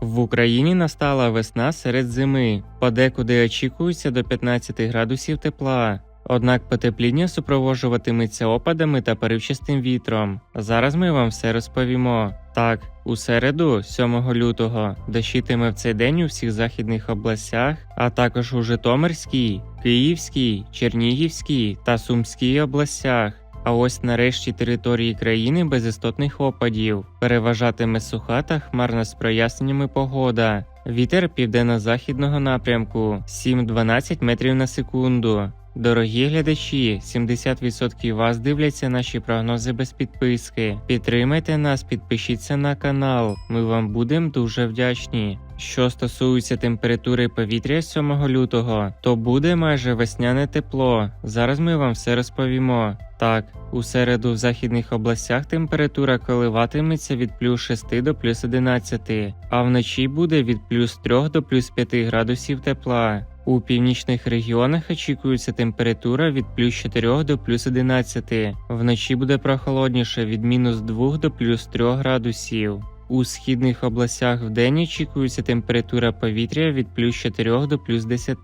В Україні настала весна серед зими, подекуди очікується до 15 градусів тепла. Однак потепління супроводжуватиметься опадами та поривчастим вітром. Зараз ми вам все розповімо. Так, у середу, 7 лютого, дощитиме в цей день у всіх західних областях, а також у Житомирській, Київській, Чернігівській та Сумській областях. А ось нарешті території країни без істотних опадів переважатиме суха та хмарна з проясненнями погода. Вітер південно-західного напрямку 7-12 метрів на секунду. Дорогі глядачі, 70% вас дивляться наші прогнози без підписки. Підтримайте нас, підпишіться на канал. Ми вам будемо дуже вдячні. Що стосується температури повітря 7 лютого, то буде майже весняне тепло. Зараз ми вам все розповімо. Так, у середу в західних областях температура коливатиметься від плюс 6 до плюс 11, а вночі буде від плюс 3 до плюс 5 градусів тепла. У північних регіонах очікується температура від плюс 4 до плюс 11. Вночі буде прохолодніше від мінус 2 до плюс 3 градусів. У східних областях вдень очікується температура повітря від плюс 4 до плюс 10,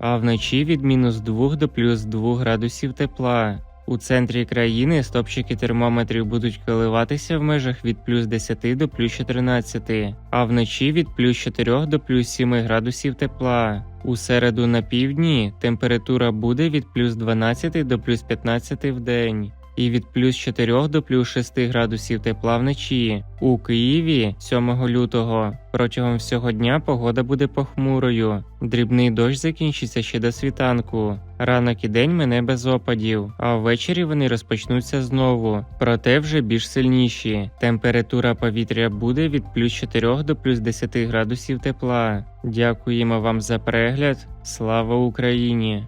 а вночі від мінус 2 до плюс 2 градусів тепла. У центрі країни стопчики термометрів будуть коливатися в межах від плюс 10 до плюс 14, а вночі від плюс 4 до плюс 7 градусів тепла. У середу на півдні температура буде від плюс 12 до плюс 15 в день. І від плюс 4 до плюс 6 градусів тепла вночі. У Києві 7 лютого протягом всього дня погода буде похмурою. Дрібний дощ закінчиться ще до світанку. Ранок і день мене без опадів, а ввечері вони розпочнуться знову, проте вже більш сильніші. Температура повітря буде від плюс 4 до плюс 10 градусів тепла. Дякуємо вам за перегляд. Слава Україні!